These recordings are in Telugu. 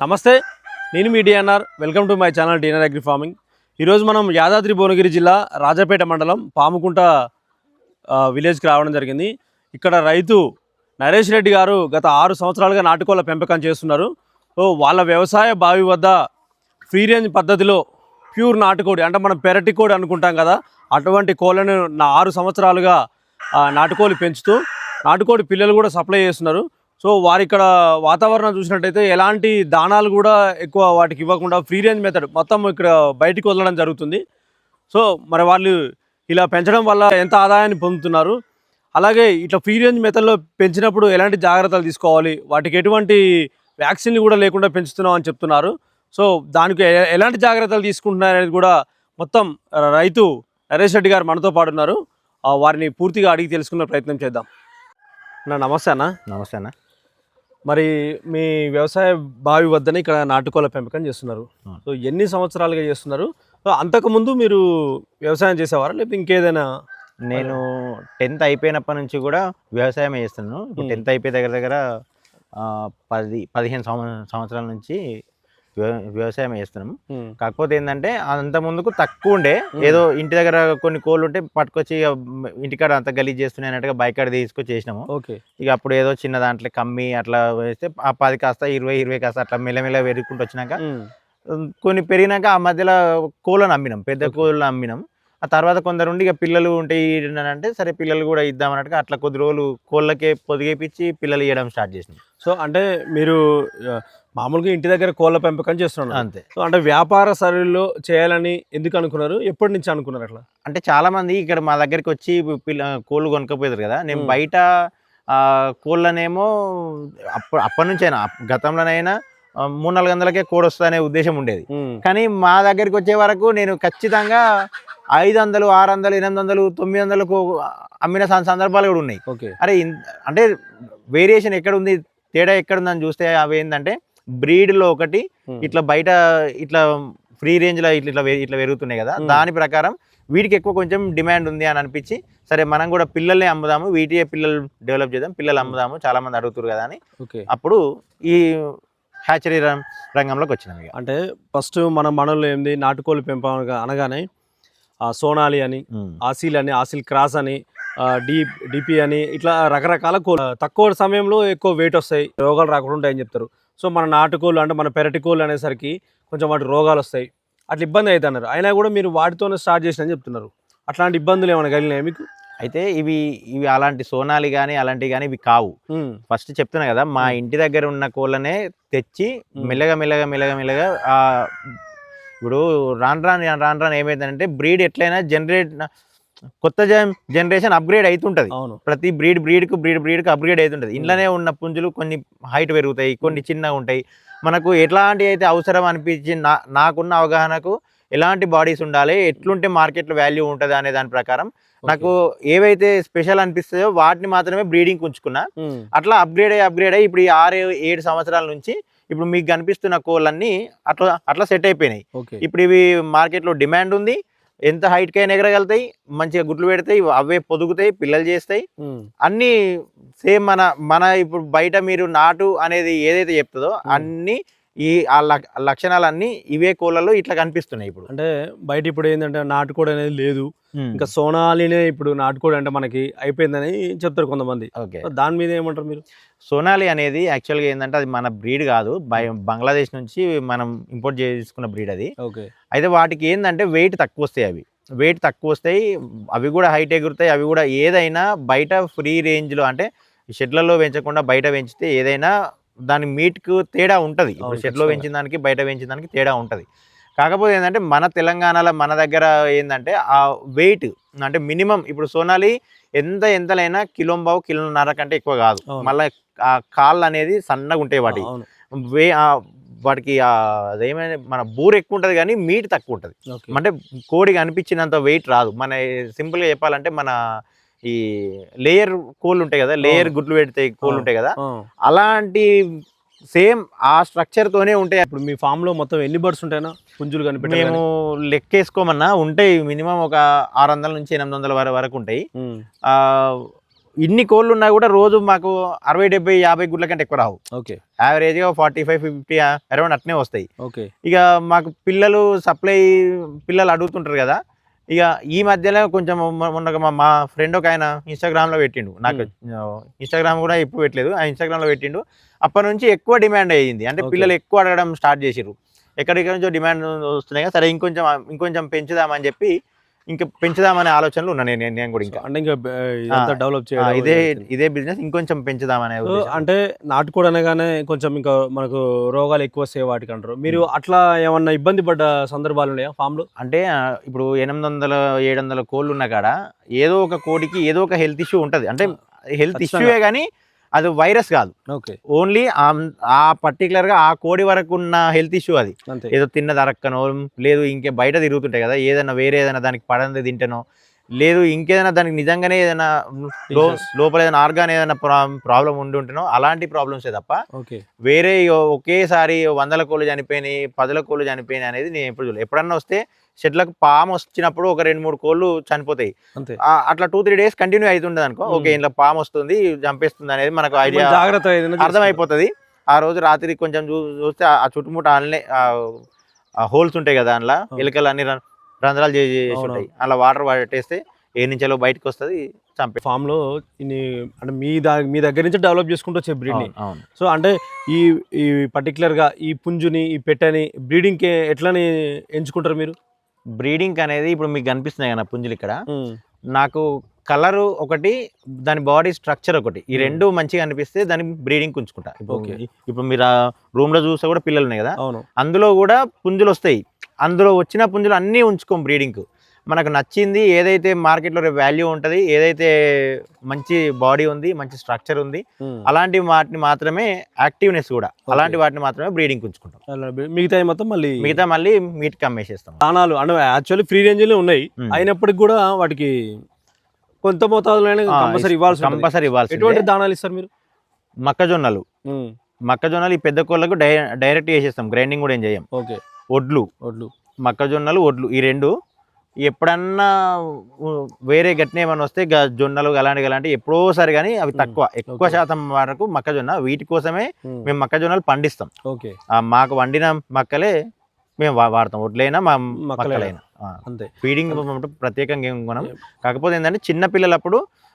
నమస్తే నేను మీ DNR welcome to my channel DNR agri farming ఈరోజు మనం యాదాద్రి భువనగిరి జిల్లా రాజాపేట మండలం పాముకుంట విలేజ్కి రావడం జరిగింది. ఇక్కడ రైతు నరేష్ రెడ్డి గారు గత ఆరు సంవత్సరాలుగా నాటుకోళ్ళ పెంపకం చేస్తున్నారు. వాళ్ళ వ్యవసాయ బావి వద్ద ఫ్రీ రేంజ్ పద్ధతిలో ప్యూర్ నాటుకోడి అంటే మనం పెరటి కోడి అనుకుంటాం కదా అటువంటి కోళ్ళను నా ఆరు సంవత్సరాలుగా నాటుకోళ్ళు పెంచుతూ నాటుకోడి పిల్లలు కూడా సప్లై చేస్తున్నారు. సో వారి ఇక్కడ వాతావరణం చూసినట్టయితే ఎలాంటి దానాలు కూడా ఎక్కువ వాటికి ఇవ్వకుండా ఫ్రీ రేంజ్ మెథడ్ మొత్తం ఇక్కడ బయటికి వదలడం జరుగుతుంది. సో మరి వాళ్ళు ఇలా పెంచడం వల్ల ఎంత ఆదాయాన్ని పొందుతున్నారు? అలాగే ఇట్లా ఫ్రీ రేంజ్ మెథడ్లో పెంచినప్పుడు ఎలాంటి జాగ్రత్తలు తీసుకోవాలి? వాటికి ఎటువంటి వ్యాక్సిన్లు కూడా లేకుండా పెంచుతున్నాం అని చెప్తున్నారు. సో దానికి ఎలాంటి జాగ్రత్తలు తీసుకుంటున్నారు అనేది కూడా మొత్తం రైతు నరేష్ రెడ్డి గారు మనతో పాటు ఉన్నారు. వారిని పూర్తిగా అడిగి తెలుసుకునే ప్రయత్నం చేద్దాం. అన్న నమస్తే అన్న. నమస్తే అన్న. మరి మీ వ్యవసాయ బావి వద్దనే ఇక్కడ నాటుకోళ్ళ పెంపకం చేస్తున్నారు. సో ఎన్ని సంవత్సరాలుగా చేస్తున్నారు? సో అంతకుముందు మీరు వ్యవసాయం చేసేవారా? లేకపోతే ఇంకేదైనా? నేను టెన్త్ అయిపోయినప్పటి నుంచి కూడా వ్యవసాయం చేస్తున్నాను. ఇప్పుడు. టెన్త్ అయిపోయి దగ్గర దగ్గర పది పదిహేను సంవ- సంవత్సరాల నుంచి వ్యవసాయం చేస్తున్నాం కాకపోతే ఏంటంటే అంత ముందుకు తక్కువ ఉండే. ఏదో ఇంటి దగ్గర కొన్ని కోళ్ళు ఉంటే పట్టుకొచ్చి ఇక ఇంటికాడ అంత గలీజ్ చేస్తున్నాయి అన్నట్టుగా బైక్ కాడ తీసుకొచ్చి చేసినాము. ఓకే. ఇక అప్పుడు ఏదో చిన్న దాంట్లో కమ్మి అట్లా వేస్తే ఆ పది కాస్త ఇరవై ఇరవై కాస్త అట్లా మెల్లమెల్ల పెరుగుకుంటూ వచ్చినాక కొన్ని పెరిగినాక ఆ మధ్యలో కోళ్ళను అమ్మినాం. పెద్ద. కోళ్ళను అమ్మినాం. ఆ తర్వాత కొందరు ఉండి ఇక పిల్లలు ఉంటాయి అంటే సరే పిల్లలు కూడా ఇద్దామన్నట్టుగా అట్లా కొద్ది రోజులు కోళ్ళకే పొదిగేపించి పిల్లలు ఇవ్వడం స్టార్ట్ చేసినాం సో అంటే మీరు మామూలుగా ఇంటి దగ్గర కోళ్ళ పెంపకం చేస్తున్నారు. అంతే. సో అంటే వ్యాపార సరళిలో చేయాలని ఎందుకు అనుకున్నారు? ఎప్పటి నుంచి అనుకున్నారు అట్లా? అంటే చాలా మంది ఇక్కడ మా దగ్గరికి వచ్చి పిల్ల కోళ్ళు కొనుక్కపోతారు కదా. నేను. బయట కోళ్ళనేమో అప్ప అప్పటి నుంచైనా గతంలోనైనా మూడు నాలుగు వందలకే కోడి వస్తుందనే ఉద్దేశం ఉండేది. కానీ మా దగ్గరికి వచ్చే వరకు నేను ఖచ్చితంగా ఐదు వందలు ఆరు వందలు ఎనిమిది వందలు తొమ్మిది వందలకు అమ్మిన సం- సందర్భాలు కూడా ఉన్నాయి. ఓకే. అరే అంటే వేరియేషన్ ఎక్కడ ఉంది తేడా ఎక్కడ ఉందని చూస్తే అవి ఏంటంటే బ్రీడ్లో ఒకటి ఇట్లా బయట ఇట్లా ఫ్రీ రేంజ్లో ఇట్లా ఇట్లా ఇట్లా పెరుగుతున్నాయి కదా. దాని ప్రకారం వీటికి ఎక్కువ కొంచెం డిమాండ్ ఉంది అని అనిపించి సరే మనం కూడా పిల్లల్ని అమ్ముదాము వీటియే పిల్లలు డెవలప్ చేద్దాం పిల్లలు అమ్ముదాము చాలా మంది అడుగుతారు కదా అని. ఓకే. అప్పుడు ఈ హ్యాచరీ రంగంలోకి వచ్చినాం అంటే ఫస్ట్ మన మనలో ఏంది నాటుకోళ్ళ పెంపకం అనగా- అనగానే సోనాలి అని. ఆసిల్ అని ఆసిల్ క్రాస్ అని డి డిపి అని ఇట్లా రకరకాల కోళ్ళు. తక్కువ సమయంలో ఎక్కువ వెయిట్ వస్తాయి. రోగాలు రాకుండా ఉంటాయని చెప్తారు. సో మన నాటుకోళ్ళు అంటే మన పెరటి కోళ్ళు అనేసరికి కొంచెం వాటి రోగాలు వస్తాయి. అట్లా ఇబ్బంది అవుతున్నారు అయినా కూడా మీరు వాటితోనే స్టార్ట్ చేసిన చెప్తున్నారు. అట్లాంటి ఇబ్బందులు ఏమైనా కలిగినాయి మీకు? అయితే ఇవి ఇవి అలాంటి సోనాలి కానీ అలాంటివి కానీ ఇవి కావు. ఫస్ట్ చెప్తున్నా కదా మా. ఇంటి దగ్గర ఉన్న కోళ్ళనే తెచ్చి. మెల్లగా మెల్లగా మెల్లగా మెల్లగా ఇప్పుడు రాను రాను రాను రాను ఏమైందంటే బ్రీడ్ ఎట్లయినా జనరేట్ కొత్త జనరేషన్ అప్గ్రేడ్ అవుతుంటది అవును. ప్రతి బ్రీడ్ బ్రీడ్కు బ్రీడ్ బ్రీడ్కి అప్గ్రేడ్ అవుతుంటది ఇంట్లోనే ఉన్న పుంజులు కొన్ని హైట్ పెరుగుతాయి కొన్ని చిన్నగా ఉంటాయి. మనకు ఎట్లాంటి అయితే అవసరం అనిపించి నా నాకున్న అవగాహనకు ఎలాంటి బాడీస్ ఉండాలి ఎట్లుంటే మార్కెట్లో వాల్యూ ఉంటుంది అనే దాని ప్రకారం నాకు ఏవైతే స్పెషల్ అనిపిస్తాయో వాటిని మాత్రమే బ్రీడింగ్ ఉంచుకున్నా. అట్లా అప్గ్రేడ్ అయ్యి అప్గ్రేడ్ అయ్యి ఇప్పుడు ఈ ఆరు ఏడు సంవత్సరాల నుంచి ఇప్పుడు మీకు కనిపిస్తున్న కోళ్ళన్నీ అట్లా అట్లా సెట్ అయిపోయినాయి. ఇప్పుడు ఇవి మార్కెట్లో డిమాండ్ ఉంది. ఎంత హైట్కైనా ఎగరగలుగుతాయి మంచిగా గుడ్లు పెడతాయి అవే పొదుగుతాయి పిల్లలు చేస్తాయి. అన్నీ సేమ్ మన మన ఇప్పుడు బయట మీరు నాటు అనేది ఏదైతే చెప్తుందో అన్నీ ఈ ఆ లక్- లక్షణాలన్నీ ఇవే కోళ్ళలో ఇట్లా కనిపిస్తున్నాయి ఇప్పుడు. అంటే బయట ఇప్పుడు ఏంటంటే నాటుకోడి అనేది లేదు. ఇంకా సోనాలినే ఇప్పుడు నాటుకోడి అంటే మనకి అయిపోయిందని చెప్తారు కొంతమంది. ఓకే. దాని మీద ఏమంటారు మీరు? సోనాలి అనేది యాక్చువల్గా ఏంటంటే అది మన బ్రీడ్ కాదు. బంగ్లాదేశ్ నుంచి మనం ఇంపోర్ట్ చేసుకున్న బ్రీడ్ అది. ఓకే. అయితే వాటికి ఏంటంటే వెయిట్ తక్కువ వస్తాయి అవి. వెయిట్ తక్కువ వస్తాయి. అవి కూడా హైట్ ఎగురుతాయి. అవి కూడా ఏదైనా బయట ఫ్రీ రేంజ్లో అంటే షెడ్లలో పెంచకుండా బయట పెంచితే ఏదైనా దాని మీట్కు తేడా ఉంటుంది. ఇప్పుడు షెడ్లో ఖచ్చితంగా. పెంచిన దానికి బయట పెంచిన దానికి తేడా ఉంటుంది. కాకపోతే ఏంటంటే మన తెలంగాణలో మన దగ్గర ఏంటంటే ఆ వెయిట్ అంటే మినిమం ఇప్పుడు సోనాలి ఎంత ఎంతలైనా కిలోంబావు కిలోన్నర కంటే ఎక్కువ కాదు. మళ్ళీ ఆ కాళ్ళు అనేది సన్నగా ఉంటాయి వాటి వే వాటికి ఆ అదేమైనా మన బూర్ ఎక్కువ ఉంటుంది కానీ మీట్ తక్కువ ఉంటుంది. అంటే కోడికి అనిపించినంత వెయిట్ రాదు. మన సింపుల్గా చెప్పాలంటే మన ఈ లేయర్ కోళ్ళు ఉంటాయి కదా లేయర్. గుడ్లు పెడతాయి కోళ్ళు. ఉంటాయి కదా. అలాంటి సేమ్ ఆ స్ట్రక్చర్ తోనే ఉంటాయి. ఇప్పుడు మీ ఫామ్లో మొత్తం ఎన్ని బర్డ్స్ ఉంటాయినా పుంజులు మేము కనిపెట్టాము లెక్కేసుకోమన్నా ఉంటాయి. మినిమం ఒక ఆరు వందల నుంచి ఎనిమిది వందల వర- వరకు ఉంటాయి. ఆ, ఇన్ని కోళ్ళు ఉన్నా కూడా రోజు మాకు అరవై డెబ్బై యాభై గుడ్ల కంటే ఎక్కువ రావు. ఓకే. యావరేజ్గా ఫార్టీ ఫైవ్ ఫిఫ్టీ అరౌండ్ అట్నే వస్తాయి. ఓకే. ఇక మాకు పిల్లలు సప్లై పిల్లలు అడుగుతుంటారు కదా ఇక ఈ మధ్యలో కొంచెం మొన్న మా- మా ఫ్రెండ్ ఒక ఆయన ఇన్స్టాగ్రామ్లో పెట్టిండు. నాకు ఇన్స్టాగ్రామ్ కూడా ఇప్పుడు పెట్టలేదు. ఆ ఇన్స్టాగ్రామ్లో పెట్టిండు. అప్పటి నుంచి ఎక్కువ డిమాండ్ అయ్యింది. అంటే. పిల్లలు ఎక్కువ అడగడం స్టార్ట్ చేసిర్రు. ఎక్కడెక్కడి నుంచో డిమాండ్ వస్తున్నాయి కదా సరే ఇంకొంచెం ఇంకొంచెం పెంచుదామని చెప్పి ఇంకా పెంచుదామనే ఆలోచనలు ఉన్నా నేను నేను కూడా ఇంకా అంటే ఇంకా డెవలప్ ఆ, చేయడం ఇదే. ఇదే బిజినెస్ ఇంకొంచెం పెంచుదామనే. అంటే నాటుకోడి అనగానే కొంచెం ఇంకా మనకు రోగాలు ఎక్కువ వస్తాయి వాటికి అంటారు మీరు అట్లా ఏమన్నా ఇబ్బంది పడ్డ సందర్భాలు ఉన్నాయా ఫామ్లో అంటే ఇప్పుడు ఎనిమిది వందల ఏడు వందల కోళ్ళు ఉన్న కాడ ఏదో ఒక కోడికి ఏదో ఒక హెల్త్ ఇష్యూ ఉంటుంది అంటే హెల్త్. ఇష్యూయే కానీ అది వైరస్ కాదు. ఓకే. ఓన్లీ ఆ పర్టికులర్గా ఆ కోడి వరకు ఉన్న హెల్త్ ఇష్యూ అది. ఏదో తిన్నది అరక్కనో లేదు ఇంకే బయట తిరుగుతుంటాయి కదా ఏదైనా వేరే ఏదైనా దానికి పడంది తింటనో లేదు ఇంకేదైనా దానికి నిజంగానే ఏదైనా. లోపల ఏదైనా ఆర్గాన్ ఏదైనా ప్రాబ్లం ఉండి ఉంటేనో అలాంటి ప్రాబ్లమ్సే తప్ప ఓకే వేరే ఒకేసారి వందల కోళ్ళు చనిపోయినాయి పదుల కోళ్ళు చనిపోయినాయి అనేది నేను ఎప్పుడు చూడలేదు ఎప్పుడన్నా వస్తే షెడ్లకు పాము వచ్చినప్పుడు ఒక రెండు మూడు కోళ్ళు చనిపోతాయి అట్లా టూ త్రీ డేస్ కంటిన్యూ అవుతుండదు అనుకో. ఓకే ఇంట్లో పాము వస్తుంది చంపేస్తుంది అనేది మనకు ఐడియా జాగ్రత్త. అర్థమైపోతుంది ఆ రోజు రాత్రి కొంచెం చూస్తే ఆ- చుట్టుముట్ట హోల్స్ ఉంటాయి కదా అందులో. ఎలుకలు అన్ని రంధ్రాలు చేసి. ఉంటాయి. అలా వాటర్ పట్టేస్తే ఏ నుంచెలో బయటకు వస్తుంది చంపే ఫామ్లో అంటే మీ దా మీ దగ్గర నుంచి డెవలప్ చేసుకుంటూ వచ్చే బ్రీడ్ని సో అంటే ఈ ఈ పర్టికులర్గా ఈ పుంజుని ఈ పెట్టని బ్రీడింగ్కి ఎట్లని ఎంచుకుంటారు మీరు? బ్రీడింగ్ అనేది ఇప్పుడు మీకు కనిపిస్తున్నాయి కదా పుంజులు ఇక్కడ. నాకు కలర్ ఒకటి దాని బాడీ స్ట్రక్చర్ ఒకటి. ఈ. రెండు మంచిగా అనిపిస్తే దాని బ్రీడింగ్ ఉంచుకుంటా. ఇప్పుడు మీరు రూమ్లో చూస్తే కూడా పిల్లలు ఉన్నాయి కదా. అవును. అందులో కూడా పుంజులు వస్తాయి. అందులో వచ్చిన పుంజులు అన్నీ ఉంచుకోం బ్రీడింగ్ మనకు నచ్చింది ఏదైతే మార్కెట్లో వాల్యూ ఉంటుంది ఏదైతే మంచి బాడీ ఉంది మంచి స్ట్రక్చర్ ఉంది ఉమ్. అలాంటి వాటిని మాత్రమే యాక్టివ్నెస్ కూడా. అలాంటి వాటిని మాత్రమే బ్రీడింగ్ ఉంచుకుంటాం. మిగతా మొత్తం మళ్ళీ మిగతా మళ్ళీ మీట్కి అమ్మేసేస్తాం. దానాలు అంటే యాక్చువల్లీ ఫ్రీ రేంజ్లో ఉన్నాయి. ఉమ్. అయినప్పటికీ కూడా వాటికి కొంత మోతాదులో కంపల్సరీ ఇవ్వాల్సి. కంపల్సరీ ఇవ్వాల్సి ఎటువంటి దానాలు ఇస్తారు మీరు? మొక్కజొన్నలు. ఉమ్. మొక్కజొన్నలు ఈ పెద్ద కోళ్ళకు డైరెక్ట్ చేసేస్తాం. గ్రైండింగ్ కూడా ఏం చేయం. ఓకే ఒడ్లు. వడ్లు మొక్కజొన్నలు ఒడ్లు. ఈ రెండు ఎప్పుడన్నా వేరే గట్టిన ఏమైనా వస్తే జొన్నలు అలాంటి అలాంటి ఎప్పుడోసారి కానీ అవి. తక్కువ. ఎక్కువ. శాతం వరకు మొక్కజొన్న వీటి కోసమే. మేము మొక్కజొన్నలు పండిస్తాం. ఓకే. మాకు వండిన మొక్కలే మేము వా- వాడతాం. వడ్లైనా మా మొక్కలైనా. అంతే. ఫీడింగ్ ప్రత్యేకంగా ఏం కొనం. కాకపోతే ఏంటంటే చిన్న పిల్లలప్పుడు ఆ,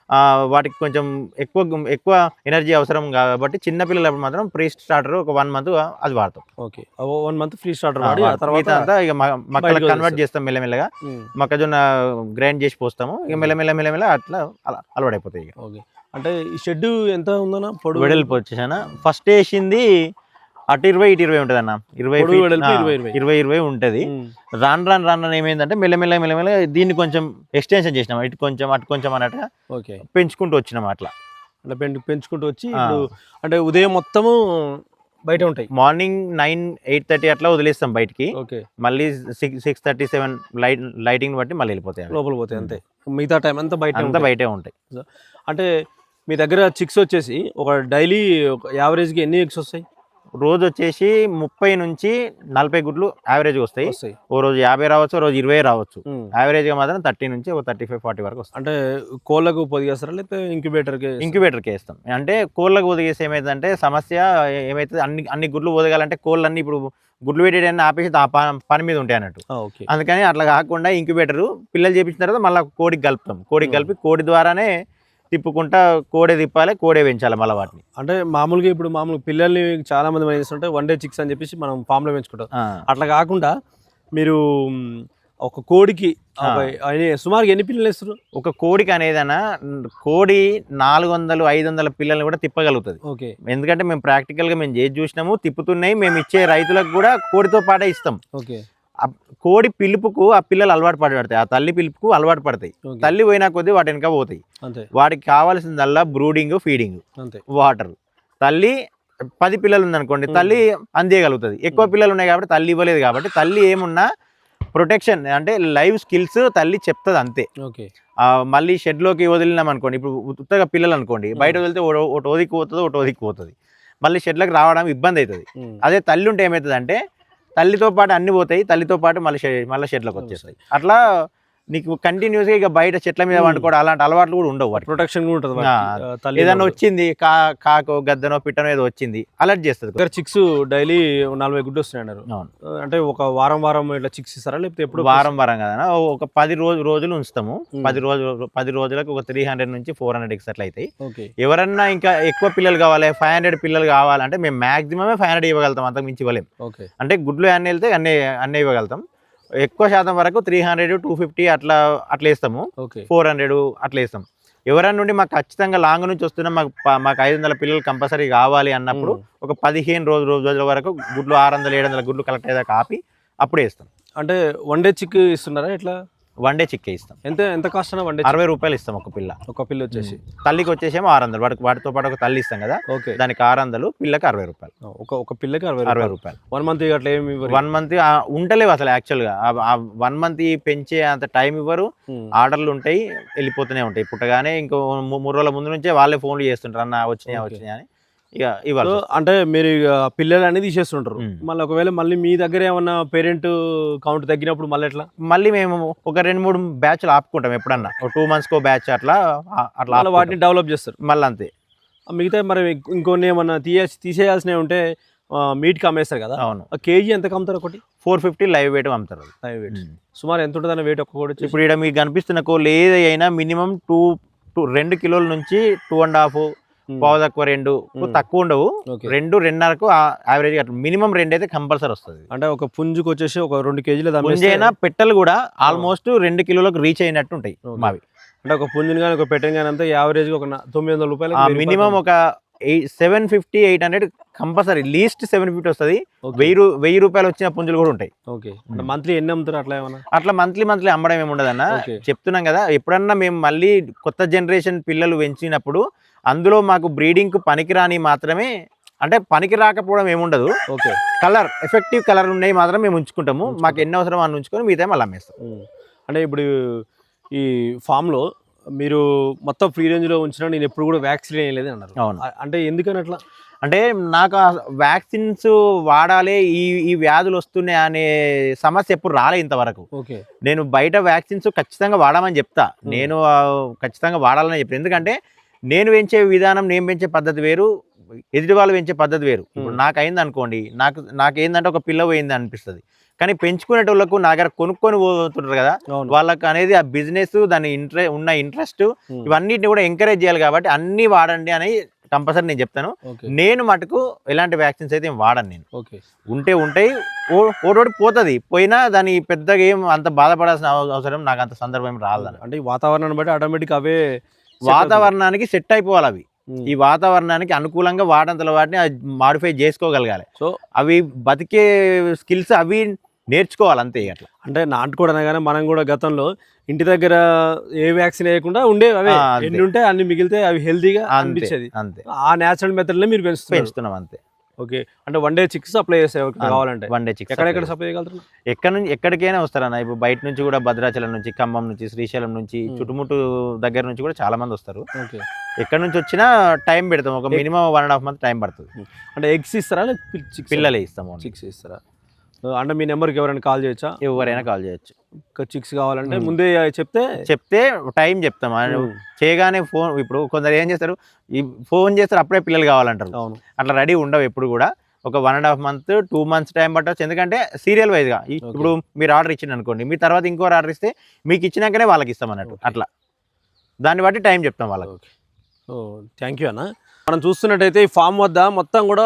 వాటికి కొంచెం ఎక్కువ ఎక్కువ ఎనర్జీ అవసరం కాబట్టి చిన్న పిల్లలప్పుడు మాత్రం ప్రీ స్టార్టర్ ఒక వన్ మంత్ అది వాడతాం. Okay. One month free starter వాడి. తర్వాత అంతా ఇక మొక్కలకు కన్వర్ట్. చేస్తాం మెల్లమెల్లగా. మొక్కజొన్న గ్రైండ్ చేసి పోస్తాము. ఇక మెల్లమెల్ల మెల్లమెల్ల అట్లా అలా అలవాటైపోతాయి ఇక. ఓకే. అంటే ఈ షెడ్ ఎంత ఉందన్న పొడుగు? వెడల్పు వచ్చేసాన? ఫస్ట్ వేసింది అటు ఇరవై ఇటు ఇరవై ఉంటుంది అన్న ఇరవై ఇరవై. ఇరవై. ఉంటుంది. రాను రాను రాను ఏమైందంటే మెల్లమెల్ల మెల్లమెల్ల దీన్ని కొంచెం ఎక్స్టెన్షన్ చేసినాం. ఇటు కొంచెం అటు కొంచెం అన్నట్టుగా ఓకే. పెంచుకుంటూ వచ్చినాం అట్లా. అంటే పెంచు పెంచుకుంటూ వచ్చి అంటే ఉదయం మొత్తము బయట ఉంటాయి. మార్నింగ్ నైన్ ఎయిట్ థర్టీ అట్లా వదిలేస్తాం బయటికి. ఓకే. మళ్ళీ six six thirty seven light lighting బట్టి మళ్ళీ వెళ్ళిపోతాయి. లోపల పోతాయి అంతే. మిగతా టైం అంతా బయట అంతా బయటే ఉంటాయి. అంటే మీ దగ్గర చిక్స్ వచ్చేసి ఒక డైలీ యావరేజ్కి ఎన్ని ఎగ్స్ వస్తాయి? రోజు వచ్చేసి ముప్పై నుంచి నలభై గుడ్లు యావరేజ్ వస్తాయి. ఓ రోజు యాభై రావచ్చు రోజు ఇరవై రావచ్చు. యావరేజ్గా మాత్రం థర్టీ నుంచి ఒక థర్టీ ఫైవ్ ఫార్టీ వరకు వస్తాయి. అంటే కోళ్ళకు పొదిగేస్తారా లేకపోతే ఇంక్యుబేటర్కి ఇంక్యుబేటర్కి వేస్తాం. అంటే కోళ్ళకు ఒదిగేసి ఏమైందంటే సమస్య ఏమైతుంది అన్ని అన్ని గుడ్లు ఒదగాలంటే కోళ్ళన్నీ ఇప్పుడు గుడ్లు పెట్టేయడాన్ని ఆపేసి ఆ పని మీద ఉంటాయి అన్నట్టు. ఓకే. అందుకని అట్లా కాకుండా ఇంక్యుబేటర్ పిల్లలు చేపించిన తర్వాత మళ్ళీ కోడికి కలుపుతాం. కోడికి. కలిపి కోడి ద్వారానే తిప్పుకుంటా కోడే తిప్పాలి కోడే పెంచాలి మళ్ళీ వాటిని. అంటే మామూలుగా ఇప్పుడు మామూలు పిల్లల్ని చాలా మంది ఏం చేస్తుంటే వన్ డే చిక్స్ అని చెప్పేసి మనం ఫామ్లో పెంచుకుంటాం. అట్లా కాకుండా మీరు ఒక కోడికి. ఒక ఎన్ని- పిల్లలు వేస్తారు ఒక కోడికి అనేదన్నా కోడి నాలుగు వందలు ఐదు వందల పిల్లల్ని కూడా తిప్పగలుగుతుంది. ఓకే. ఎందుకంటే మేము ప్రాక్టికల్గా మేము చేసి చూసినాము తిప్పుతున్నాయి మేము ఇచ్చే రైతులకు కూడా కోడితో పాటే ఇస్తాం. ఓకే. కోడి పిలుపుకు ఆ పిల్లలు అలవాటు పడతాయి ఆ తల్లి పిలుపుకు అలవాటు పడతాయి తల్లి పోయినా కొద్దీ వాటి వెనక పోతాయి వాటికి కావాల్సిందల్లా బ్రూడింగ్ ఫీడింగ్ వాటర్ తల్లి పది పిల్లలు ఉందనుకోండి Hmm. తల్లి అందియగలుగుతుంది ఎక్కువ Hmm. పిల్లలు ఉన్నాయి కాబట్టి తల్లి ఇవ్వలేదు కాబట్టి తల్లి ఏమున్నా ప్రొటెక్షన్ అంటే లైవ్ స్కిల్స్ తల్లి చెప్తుంది అంతే మళ్ళీ షెడ్లోకి వదిలినాం అనుకోండి ఇప్పుడు ఉత్తగా పిల్లలు అనుకోండి Hmm. బయట వదిలితే ఒకటి ఓదికి పోతుంది ఒకటి ఓదికి పోతుంది మళ్ళీ షెడ్లకు రావడం ఇబ్బంది అవుతుంది అదే తల్లి ఉంటే ఏమవుతుంది అంటే తల్లితో పాటు అన్ని పోతాయి తల్లితో పాటు మళ్ళీ షెడ్ మళ్ళీ షెడ్లకు వచ్చేస్తాయి. అట్లా నీకు కంటిన్యూస్గా ఇక బయట చెట్ల మీద Hmm. వండుకోవడం అలాంటి అలవాట్లు కూడా ఉండవు వాటికి. ప్రొటెక్షన్ కూడా ఉంటుంది కూడా. వచ్చింది కా కాకో గద్దనో పిట్టనో ఏదో వచ్చింది అలర్ట్ చేస్తుంది చిక్స్ డైలీ నలభై గుడ్డు వస్తున్నాయి అన్నారు. అంటే ఒక వారం వారం ఇట్లా చిక్స్ ఇస్తారా లేకపోతే ఎప్పుడు వారం వారం కదా ఒక పది రోజు రోజులు ఉంచుతాము. Hmm. పది రోజులు పది రోజులకు ఒక త్రీ హండ్రెడ్ నుంచి ఫోర్ హండ్రెడ్ ఎక్స్ అట్లా అవుతాయి ఎవరన్నా ఇంకా ఎక్కువ పిల్లలు కావాలి ఫైవ్ హండ్రెడ్ పిల్లలు కావాలంటే మేము మాక్సిమమే ఫైవ్ హండ్రెడ్ ఇవ్వగలుగుతాం. అంతకు మించి ఇవ్వలేం. ఓకే అంటే గుడ్లు అన్నీ వెళ్తే అన్నీ అన్నీ ఇవ్వగలుగుతాం. ఎక్కువ శాతం వరకు త్రీ హండ్రెడ్ టూ ఫిఫ్టీ అట్లా అట్లా ఇస్తాము ఓకే. ఫోర్ హండ్రెడ్ అట్లా ఇస్తాం ఎవరన్నా నుండి మాకు ఖచ్చితంగా లాంగ్ నుంచి వస్తున్నా మాకు మాకు ఐదు వందల పిల్లలు కంపల్సరీ కావాలి అన్నప్పుడు ఒక పదిహేను రోజు రోజు రోజుల వరకు గుడ్లు ఆరు వందల ఏడు వందల గుడ్లు కలెక్ట్ అయ్యాక ఆపి అప్పుడే ఇస్తాం అంటే వన్ డే చిక్ ఇస్తున్నారా ఇట్లా వన్ డే చిక్కే ఇస్తాం. ఎంత ఎంత కాస్ట్ అన్న వన్ డే అరవై రూపాయలు ఇస్తాం ఒక పిల్ల. ఒక పిల్ల వచ్చేసి. తల్లికి వచ్చేసేమో ఆరు వందలు. వాటికి వాటితో పాటు ఒక తల్లి ఇస్తాం కదా. ఓకే. దానికి ఆరు వందలు పిల్లకి అరవై రూపాయలు. ఒక ఒక పిల్లకి అరవై అరవై రూపాయలు. వన్ మంత్ అట్లా ఏమి వన్ మంత్ ఉండలేవు అసలు యాక్చువల్గా ఆ వన్ మంత్ పెంచే అంత టైం ఇవ్వరు. ఆర్డర్లు ఉంటాయి వెళ్ళిపోతూనే ఉంటాయి. పుట్టగానే ఇంకో మూడు రోజుల ముందు నుంచే వాళ్ళే ఫోన్లు చేస్తుంటారు. అన్న వచ్చినాయా Okay. వచ్చినాయా అని. ఇక ఇవ్వాలి అంటే మీరు ఇక పిల్లలు అనేది తీసేస్తుంటారు. మళ్ళీ ఒకవేళ మళ్ళీ మీ దగ్గర ఏమన్నా పేరెంట్ కౌంట్ తగ్గినప్పుడు మళ్ళీ ఎట్లా? మళ్ళీ మేము ఒక రెండు మూడు బ్యాచ్లు ఆపుకుంటాం ఎప్పుడన్నా. ఒక టూ మంత్స్కో బ్యాచ్ అట్లా అట్లా వాటిని డెవలప్ చేస్తారు. మళ్ళీ అంతే. మిగతా మరి ఇంక్- ఇంకొన్ని ఏమన్నా తీయ తీసేయాల్సినవి ఉంటే మీట్కి అమ్మేస్తారు కదా? అవును. కేజీ ఎంత అమ్ముతారు ఒకటి? ఫోర్ ఫిఫ్టీ లైవ్ వెయిట్ అమ్ముతారు ఫైవ్ వెయిట్. సుమారు ఎంత ఉంటుంది వెయిట్ ఒక్క కూడా వచ్చేసి? ఇప్పుడు ఇక్కడ మీకు కనిపిస్తున్న కోళ్ళు ఏది అయినా మినిమం టూ టూ రెండు కిలోల నుంచి టూ అండ్ హాఫ్. పావు తక్కువ రెండు. తక్కువ ఉండవు రెండు రెండున్నరకు యావరేజ్ అట్లా మినిమం రెండు అయితే కంపల్సరీ వస్తుంది. అంటే ఒక పుంజుకు వచ్చేసి ఒక రెండు కేజీలు పుంజైనా పెట్టలు కూడా ఆల్మోస్ట్ రెండు కిలోలకు రీచ్ అయినట్టు ఉంటాయి. మావి. అంటే ఒక పుంజుని కానీ ఒక పెట్టని కానీ అంతా యావరేజ్ ఒక తొమ్మిది వందల రూపాయలు మినిమం ఒక seven fifty eight hundred compulsory least seven fifty వస్తుంది. వెయ్యి వెయ్యి రూపాయలు వచ్చిన పుంజులు కూడా ఉంటాయి. ఓకే. మంత్లీ ఎన్ని అమ్ముతారు అట్లా ఏమన్నా? అట్లా మంత్లీ మంత్లీ అమ్మడం ఏమి ఉండదన్న చెప్తున్నాం కదా ఎప్పుడన్నా మేము మళ్ళీ కొత్త జనరేషన్ పిల్లలు పెంచినప్పుడు అందులో మాకు బ్రీడింగ్కు పనికిరాని మాత్రమే అంటే పనికి రాకపోవడం ఏముండదు. ఓకే. కలర్ ఎఫెక్టివ్ కలర్ ఉన్నాయి మాత్రం మేము ఉంచుకుంటాము. మాకు ఎన్ని అవసరం అని ఉంచుకొని మిగతా మళ్ళీ అమ్మేస్తాం. అంటే ఇప్పుడు ఈ ఫామ్లో మీరు మొత్తం ఫ్రీ రేంజ్లో ఉంచినా నేను ఎప్పుడు కూడా వ్యాక్సిన్ వేయలేదు అన్నారు. అవును. అంటే ఎందుకని అట్లా? అంటే నాకు వ్యాక్సిన్స్ వాడాలి ఈ ఈ వ్యాధులు వస్తున్నాయి అనే సమస్య ఎప్పుడు రాలే ఇంతవరకు. ఓకే. నేను బయట వ్యాక్సిన్స్ ఖచ్చితంగా వాడమని చెప్తా. నేను ఖచ్చితంగా వాడాలని చెప్తాను ఎందుకంటే నేను పెంచే విధానం నేను పెంచే పద్ధతి వేరు ఎదుటి వాళ్ళు పెంచే పద్ధతి వేరు. ఇప్పుడు. నాకు అయింది అనుకోండి నాకు నాకు ఏంటంటే ఒక పిల్ల పోయింది అనిపిస్తుంది. కానీ పెంచుకునేటోళ్ళకు నా దగ్గర కొనుక్కొని పోతుంటారు కదా వాళ్ళకి అనేది ఆ బిజినెస్ దాని ఇంట్రె ఉన్న ఇంట్రెస్ట్. ఇవన్నిటిని కూడా ఎంకరేజ్ చేయాలి కాబట్టి అన్ని వాడండి అని కంపల్సరీ నేను చెప్తాను. నేను మటుకు ఎలాంటి వ్యాక్సిన్స్ అయితే ఏం వాడను నేను. ఉంటే ఉంటాయి ఓటోటి పోతుంది. పోయినా దాని పెద్దగా ఏం అంత బాధపడాల్సిన అవ- అవసరం నాకు అంత సందర్భం రాదు అంటే వాతావరణాన్ని బట్టి ఆటోమేటిక్ అవే వాతావరణానికి సెట్ అయిపోవాలి అవి. ఈ వాతావరణానికి అనుకూలంగా వాడంతల వాటిని మాడిఫై చేసుకోగలగాలి. సో అవి బతికే స్కిల్స్ అవి నేర్చుకోవాలి అంతే అట్లా. అంటే నాటుకోవడం కానీ మనం కూడా గతంలో ఇంటి దగ్గర ఏ వ్యాక్సిన్ వేయకుండా ఉండే అవే. ఎన్ని ఉంటే అన్ని మిగిలితే అవి హెల్తీగా అంతే అనిపించేది. అంతే. ఆ నేచురల్ మెథడ్లో మీరు పెంచుతున్నాం అంతే. ఓకే. అంటే వన్ డే చిక్స్ ఎవరికి అంతే. కావాలంటే వన్ డే చిక్స్ ఎక్కడెక్కడ సప్లై చేయగలుగుతారు? ఎక్కడ నుంచి ఎక్కడికైనా వస్తారన్న. ఇప్పుడు బయట నుంచి కూడా భద్రాచలం నుంచి ఖమ్మం నుంచి శ్రీశైలం నుంచి. చుట్టుముట్టు దగ్గర నుంచి కూడా చాలా మంది వస్తారు. ఓకే. ఎక్కడి నుంచి వచ్చినా టైం పెడతాం. ఒక minimum one and half month time పడుతుంది. అంటే ఎగ్స్ ఇస్తారా? పిల్లలే ఇస్తాము చిక్స్ ఇస్తారా? అంటే మీ నెంబర్కి ఎవరైనా కాల్ చేయొచ్చా? ఎవరైనా కాల్ చేయొచ్చు. చిక్స్ కావాలంటే. ముందే చెప్తే చెప్తే టైం చెప్తాం. చేయగానే ఫోన్ ఇప్పుడు కొందరు ఏం చేస్తారు ఈ ఫోన్ చేస్తారు అప్పుడే పిల్లలు కావాలంటారు. అవును. అట్లా రెడీ ఉండవు ఎప్పుడు కూడా. ఒక one and half month two months time పట్టవచ్చు ఎందుకంటే సీరియల్ వైజ్గా ఇప్పుడు మీరు ఆర్డర్ ఇచ్చింది అనుకోండి మీ తర్వాత ఇంకోరు ఆర్డర్ ఇస్తే మీకు ఇచ్చినాకనే వాళ్ళకి ఇస్తాం అన్నట్టు. అట్లా. దాన్ని బట్టి టైం చెప్తాం వాళ్ళకి. ఓకే. సో థ్యాంక్ యూ అన్న. మనం చూస్తున్నట్టయితే ఈ ఫామ్ వద్ద మొత్తం కూడా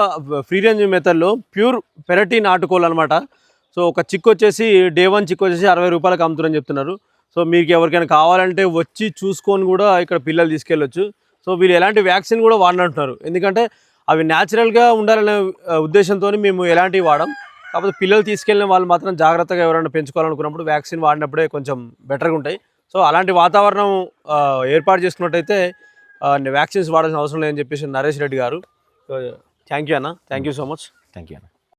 ఫ్రీ రేంజ్ మెథడ్లో ప్యూర్ పెరటీ నాటుకోళ్ళు అనమాట సో ఒక చిక్కు వచ్చేసి డే వన్ చిక్కు వచ్చేసి అరవై రూపాయలకు అమ్ముతున్నారని చెప్తున్నారు. సో మీకు ఎవరికైనా కావాలంటే వచ్చి చూసుకొని కూడా ఇక్కడ పిల్లలు తీసుకెళ్ళొచ్చు. సో వీళ్ళు ఎలాంటి వ్యాక్సిన్ కూడా వాడినంటున్నారు. ఎందుకంటే అవి న్యాచురల్గా ఉండాలనే ఉద్దేశంతో మేము ఎలాంటివి వాడం. కాకపోతే పిల్లలు తీసుకెళ్ళిన వాళ్ళు మాత్రం జాగ్రత్తగా ఎవరైనా పెంచుకోవాలనుకున్నప్పుడు వ్యాక్సిన్ వాడినప్పుడే కొంచెం బెటర్గా ఉంటాయి. సో అలాంటి వాతావరణం ఏర్పాటు చేసుకున్నట్టయితే వ్యాక్సిన్స్ వాడాల్సిన అవసరం లేదని చెప్పేసి నరేష్ రెడ్డి గారు. థ్యాంక్ యూ అన్న. Thank you so much thank you అన్న.